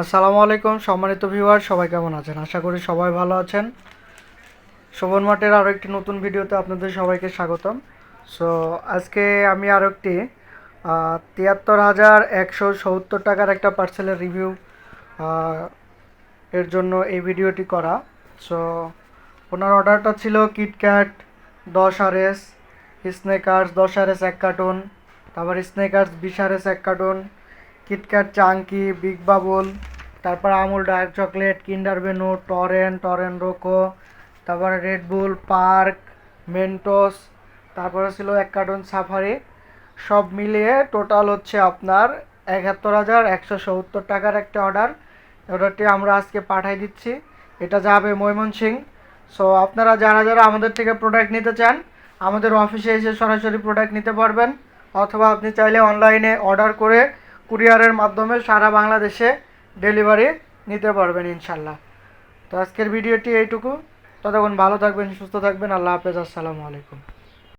আসসালামু আলাইকুম, সম্মানিত ভিউয়ার সবাই কেমন আছেন? আশা করি সবাই ভালো আছেন। শোভন মাঠের আরও একটি নতুন ভিডিওতে আপনাদের সবাইকে স্বাগতম। সো আজকে আমি আরও একটি তিয়াত্তর হাজার একশো সত্তর টাকার একটা পার্সেলের রিভিউ এর জন্য এই ভিডিওটি করা। সো ওনার অর্ডারটা ছিল কিটক্যাট দশ আর এস স্নেকার্স দশ আর এস এক কার্টুন তারপর স্নেকার্স বিশ আর এস এক carton KitKat chunky big babol তারপর Amul dark chocolate Kinder Bueno টরেন টরেন রোকো তারপরে রেডবুল পার্ক মেন্টোস তারপরে ছিল এক কার্টুন সাফারি সব মিলিয়ে টোটাল হচ্ছে আপনার একাত্তর হাজার একশো সত্তর টাকার একটা অর্ডার অর্ডারটি আমরা আজকে পাঠাই দিচ্ছি। এটা যাবে ময়মনসিং সো আপনারা যারা যারা আমাদের থেকে প্রোডাক্ট নিতে চান, আমাদের অফিসে এসে সরাসরি প্রোডাক্ট নিতে পারবেন। অথবা আপনি চাইলে অনলাইনে অর্ডার করে কুরিয়ারের মাধ্যমে সারা বাংলাদেশে ডেলিভারি নিতে পারবেন ইনশাল্লাহ। তো আজকের ভিডিওটি এইটুকু। ততক্ষণ ভালো থাকবেন, সুস্থ থাকবেন। আল্লাহ হাফেজ। আসসালামু আলাইকুম।